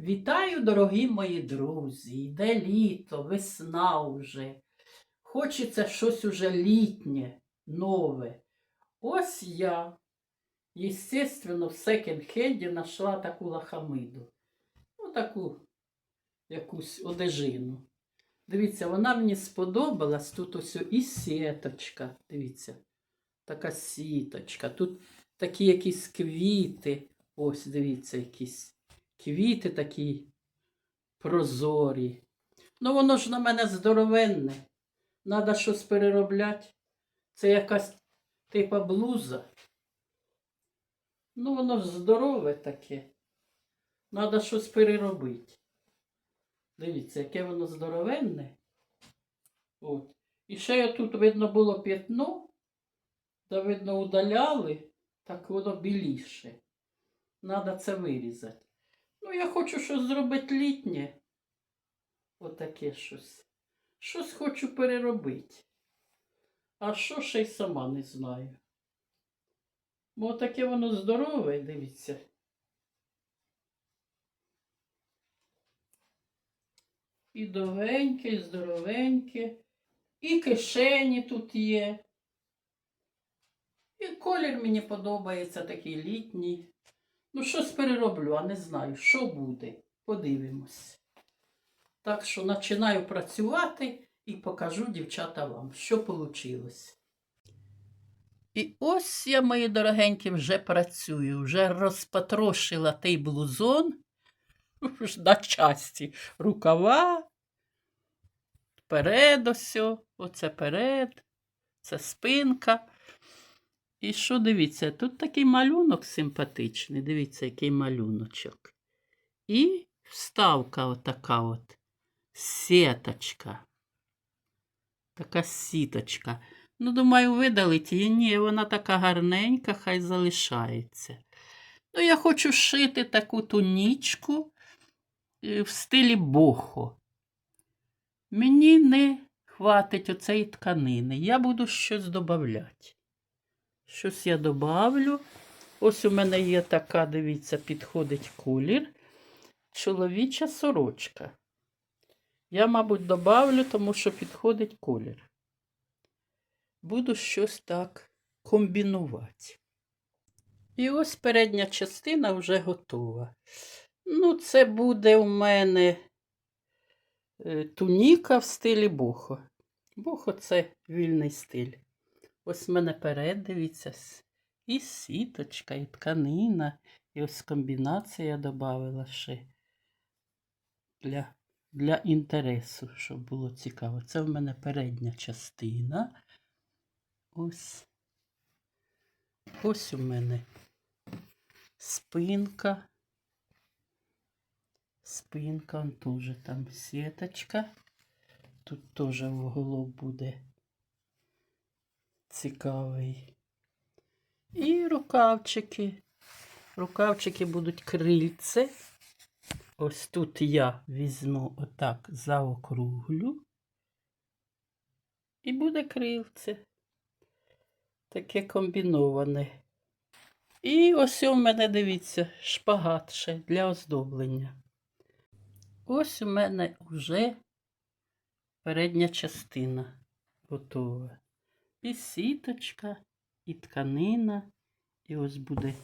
Вітаю, дорогі мої друзі! Йде літо, весна уже. Хочеться щось уже літнє, нове. Ось я, естественно, в секонд-хенді знайшла таку лахамиду. Ну, таку якусь одежину. Дивіться, вона мені сподобалась. Тут ось і сіточка. Дивіться, така сіточка. Тут такі якісь квіти. Ось, дивіться, якісь квіти такі прозорі. Ну, воно ж на мене здоровенне. Надо щось переробляти. Це якась типа блуза. Ну, воно ж здорове таке. Надо щось переробити. Дивіться, яке воно здоровенне. От. І ще тут видно було п'ятно, та видно удаляли, так воно біліше. Надо це вирізати. Ну, я хочу щось зробити літнє. Отаке щось. Щось хочу переробити. А що ще й сама не знаю. Бо таке воно здорове, дивіться. І довгеньке, і здоровеньке, і кишені тут є. І колір мені подобається такий літній. Ну, щось перероблю, а не знаю, що буде. Подивимось. Так що починаю працювати і покажу дівчата вам, що вийшло. І ось я, мої дорогенькі, вже працюю, вже розпатрошила той блузон на часті рукава. Перед ось, оце перед, це спинка. І що дивіться, тут такий малюнок симпатичний. Дивіться, який малюночок. І вставка отака от. Сіточка. Така сіточка. Ну, думаю, видалить її. Ні, вона така гарненька, хай залишається. Ну, я хочу шити таку тунічку е, в стилі бохо. Мені не хватить оцеї тканини. Я буду щось додавати. Щось я добавлю. Ось у мене є така, дивіться, підходить колір. Чоловіча сорочка. Я, мабуть, добавлю, тому що підходить колір. Буду щось так комбінувати. І ось передня частина вже готова. Ну, це буде у мене е, туніка в стилі бохо. Бохо це вільний стиль. Ось в мене перед, дивіться, і сіточка, і тканина. І ось комбінація я додавала ще для, для інтересу, щоб було цікаво. Це в мене передня частина. Ось. Ось у мене спинка. Спинка, он теж там сіточка. Тут теж уголок буде цікавий. І рукавчики. Рукавчики будуть крильце. Ось тут я візьму отак заокруглю. І буде крильце. Таке комбіноване. І ось у мене, дивіться, шпагат ще для оздоблення. Ось у мене вже передня частина готова. І сіточка, і тканина, і ось буде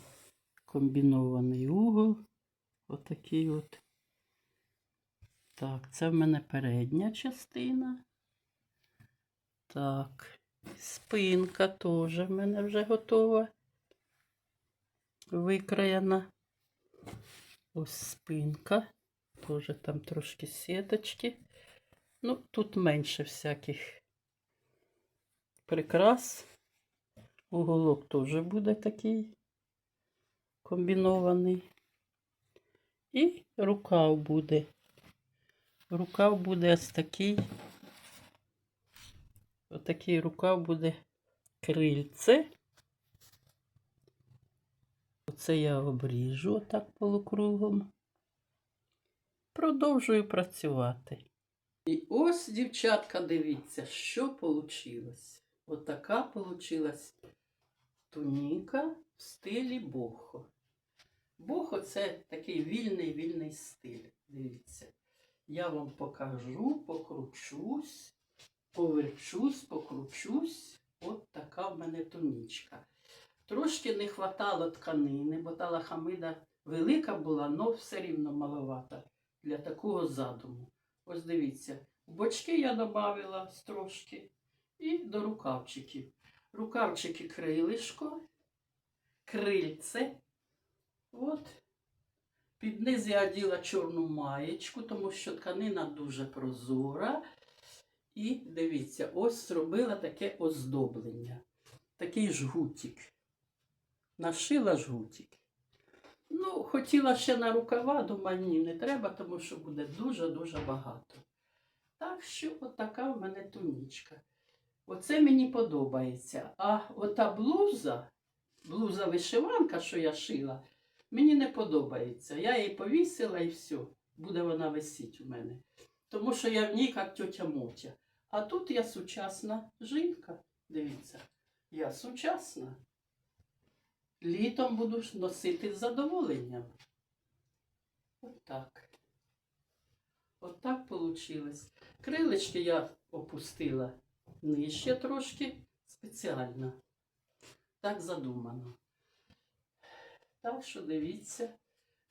комбінований угол. Отакий от. Так, це в мене передня частина. Так, спинка теж в мене вже готова. Викроєна. Ось спинка. Теж там трошки сіточки. Ну, тут менше всяких прикрас. Уголок теж буде такий комбінований. І рукав буде. Рукав буде ось такий. Отакий рукав буде крильце. Оце я обріжу отак полукругом. Продовжую працювати. І ось, дівчатка, дивіться, що вийшло. Отака вийшла туніка в стилі бохо. Бохо це такий вільний вільний стиль. Дивіться, я вам покажу, покручусь, поверчусь, покручусь. От така в мене тунічка. Трошки не хватало тканини, бо та лахамида велика була, але все рівно маловата для такого задуму. Ось дивіться, в бочки я додавила трошки і до рукавчиків. Рукавчики крилишко, крильце. От. Під низ я оділа чорну маєчку, тому що тканина дуже прозора. І дивіться, ось зробила таке оздоблення. Такий жгутик. Нашила жгутик. Ну, хотіла ще на рукава, думаю, ні, не треба, тому що буде дуже-дуже багато. Так що отака в мене тунічка. Оце мені подобається. А ота блуза, блуза вишиванка, що я шила, мені не подобається. Я її повісила і все. Буде вона висіти у мене. Тому що я в ній як тьотя Мотя. А тут я сучасна жінка. Дивіться, я сучасна. Літом буду носити з задоволенням. Отак. Отак вийшло. Крилечки я опустила нижче трошки спеціально. Так задумано. Так що дивіться,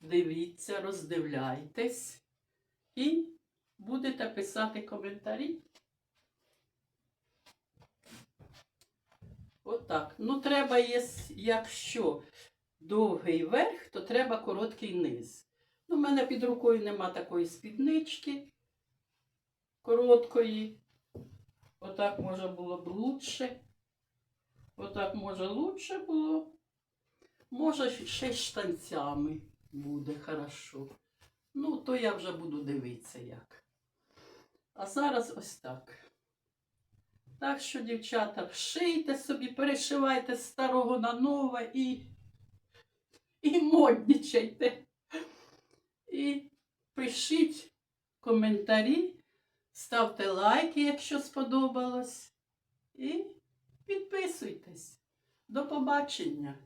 дивіться, роздивляйтесь і будете писати коментарі. Отак. Ну, треба, єс- якщо довгий верх, то треба короткий низ. Ну, в мене під рукою нема такої спіднички короткої. Отак може було б лучше. Отак може лучше було. Може, ще й штанцями буде хорошо. Ну, то я вже буду дивитися як. А зараз ось так. Так що, дівчата, шийте собі, перешивайте з старого на нове і, і моднічайте. І пишіть коментарі, ставте лайки, якщо сподобалось. І підписуйтесь. До побачення!